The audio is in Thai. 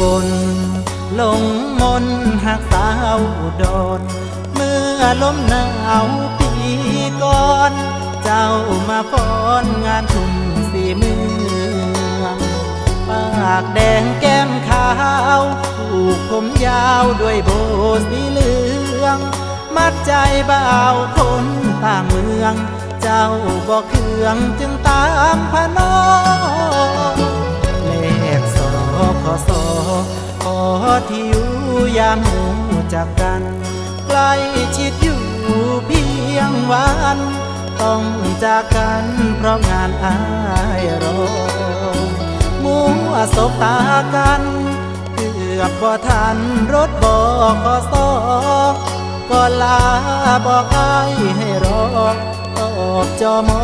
บลลงมนหากสาวดอนเมื่อลมหนาวปีก่อน เจ้ามาฟ้อนงานทุ่มสีมือปากแดงแก้มขาวผูกผมยาวด้วยโบสีเหลือง มัดใจเบาวคนต่างเมือง เจ้าบอกเครื่องจึงตามพนอ อที่อยู่ยามหูจากกัน ใกล้ชิดอยู่เพียงวัน ต้องจากกันเพราะงานอายรอมัวสบตากัน เกือบบ่ทันรถบอกขอสอก็ลาบอกอให้รอออกจอมอ